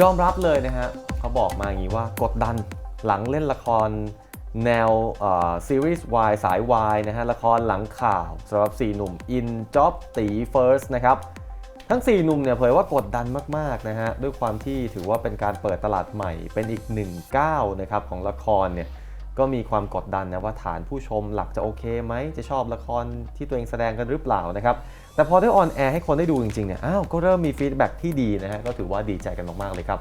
ยอมรับเลยนะฮะเขาบอกมาอย่างนี้ว่ากดดันหลังเล่นละครแนวซีรีส์วายสายวายนะฮะละครหลังข่าวสำหรับ 4 หนุ่มอินจ็อบตีเฟิร์สนะครับทั้ง 4 หนุ่มเนี่ยเผยว่ากดดันมากๆนะฮะด้วยความที่ถือว่าเป็นการเปิดตลาดใหม่เป็นอีกหนึ่งก้าวนะครับของละครเนี่ย ก็มีความกดดันนะว่าฐานผู้ชมหลักจะโอเคไหมจะชอบละครที่ตัวเองแสดงกันหรือเปล่านะครับแต่พอได้ออนแอร์ให้คนได้ดูจริงๆเนี่ยอ้าวก็เริ่มมีฟีดแบ็กที่ดีนะฮะก็ถือว่าดีใจกันมากๆเลยครับ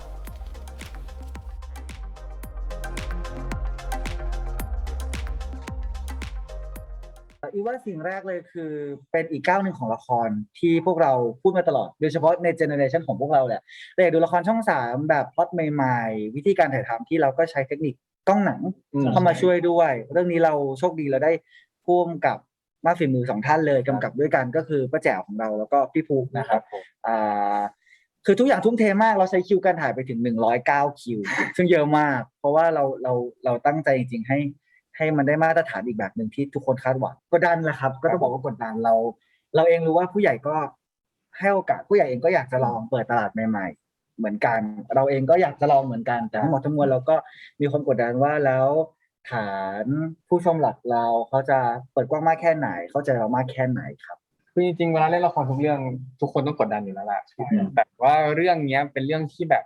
อีว่าสิ่งแรกเลยคือเป็นอีกก้าวหนึ่งของละครที่พวกเราพูดมาตลอด โดยเฉพาะในเจเนอเรชันของพวกเราแหละแต่อยากดูละครช่องสามแบบพล็อตใหม่ๆ วิธีการถ่ายทำที่เราก็ใช้เทคนิค กล้องหนังอืมเข้ามาช่วยด้วย เรื่องนี้เราโชคดีเราได้พ่วงกับมากฝีมือสองท่านเลยกำกับด้วยกันก็คือป้าแจ๋วของเราแล้วก็พี่ภูกนะครับอ่าคือทุกอย่างทุ่มเทมากเราใช้คิวการถ่ายไปถึง109คิว ซึ่งเยอะมาก เพราะว่าเราเราเราตั้งใจจริงๆให้ ให้มันได้มาตรฐานอีกแบบหนึ่งที่ทุกคนคาดหวังกดดันแหละครับ ก็ต้องบอกว่ากดดันเรา เราเองรู้ว่าผู้ใหญ่ก็ให้โอกาสผู้ใหญ่เองก็อยากจะลองเปิดตลาดใหม่ ๆ เหมือนกัน เราเองก็อยากจะลองเหมือนกันแต่ทั้งหมดทั้งมวลเราก็มีความกดดันว่าแล้วฐานผู้ชมหลักเราเขาจะเปิดกว้างมากแค่ไหน เข้าใจเรามากแค่ไหนครับคือจริงๆเวลาเล่นละครทุกเรื่องทุกคนต้องกดดันอยู่แล้วแหละแต่ว่าเรื่องเนี้ยเป็นเรื่องที่แบบ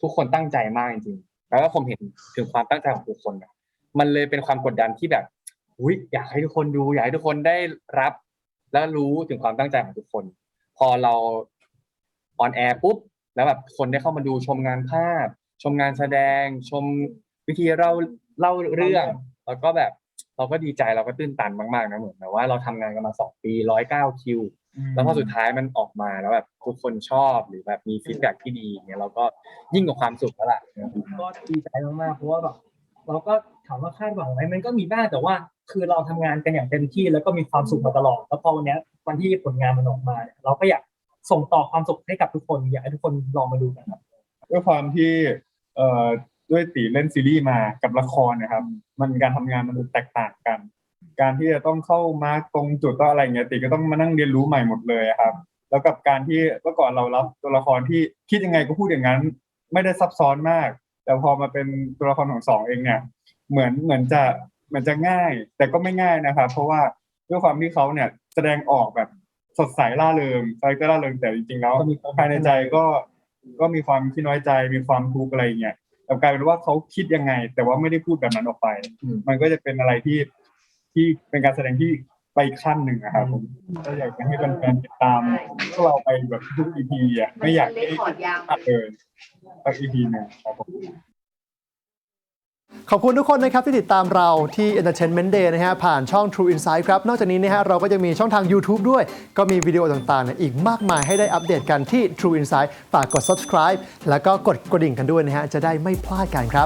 ทุกคนตั้งใจมากจริงๆแล้วก็ผมเห็นถึงความตั้งใจของทุกคนอะมันเลยเป็นความกดดันที่แบบอุ้ยอยากให้ทุกคนดูอยากให้ทุกคนได้รับ และรู้ถึงความตั้งใจของทุกคน พอเราออนแอร์ปุ๊บ แล้วแบบคนได้เข้ามาดูชมงานภาพ ชมงานแสดง ชมวิธีเล่าเล่าเรื่อง แล้วก็แบบเราก็ดีใจเราก็ตื้นตันมากๆนะเหมือนแบบว่าเราทำงานกันมาสองปีร้อยเก้าคิวแล้วพอสุดท้ายมันออกมาแล้วแบบทุกคนชอบหรือแบบมีฟีดแบ็กที่ดีเนี่ยเราก็ยิ่งกว่าความสุขแล้วล่ะก็ดีใจมากๆเพราะว่าแบบเราก็ถามว่าคาดหวังไหมมันก็มีบ้างแต่ว่า คือเราทำงานกันอย่างเต็มที่แล้วก็มีความสุขมาตลอด แล้วพอวันเนี้ยวันที่ผลงานมันออกมาเนี่ยเราก็อยาก ส่งต่อความสุขให้กับทุกคนอยากให้ทุกคนลองมาดูกันครับด้วยความที่เอ่อด้วยตีเล่นซีรีส์มากับละครนะครับ มันการทำงานมันแตกต่างกัน การที่จะต้องเข้ามาตรงจุดก็อะไรเงี้ยตีก็ต้องมานั่งเรียนรู้ใหม่หมดเลยครับ แล้วกับการที่เมื่อก่อนเรารับตัวละครที่คิดยังไงก็พูดอย่างนั้น ไม่ได้ซับซ้อนมาก แต่พอมาเป็นตัวละครของสองเองเนี่ย เหมือนเหมือนจะเหมือนจะง่าย แต่ก็ไม่ง่ายนะครับ เพราะว่าด้วยความที่เขาเนี่ยแสดงออกแบบ สดใสร่าเริงคาแรคเตอร์ร่าเริงแต่จริงๆแล้วก็มีความภายในใจก็ก็มีความขี้น้อยใจมีความทุกข์อะไรอย่างเงี้ยแต่กลายเป็นว่าเขาคิดยังไง แต่ว่าไม่ได้พูดแบบนั้นออกไป มันก็จะเป็นอะไรที่ที่เป็นการแสดงที่ไปอีกขั้นหนึ่งนะครับผมก็อยากจะให้แฟนๆติดตามพวกเราไปแบบทุก EP อะไม่อยากให้ขอดยาวตัดเลยสัก EP หนึ่งครับผม ขอบคุณทุกคนนะครับที่ติดตามเราที่ Entertainment Day นะฮะผ่านช่อง True Insight ครับ นอกจากนี้นะฮะเราก็จะมีช่องทาง YouTube ด้วย ก็มีวิดีโอต่างๆเนี่ยอีกมากมายให้ได้อัปเดตกันที่ True Insight ฝากกด subscribe แล้วก็กดกระดิ่งกันด้วยนะฮะจะได้ไม่พลาดกันครับ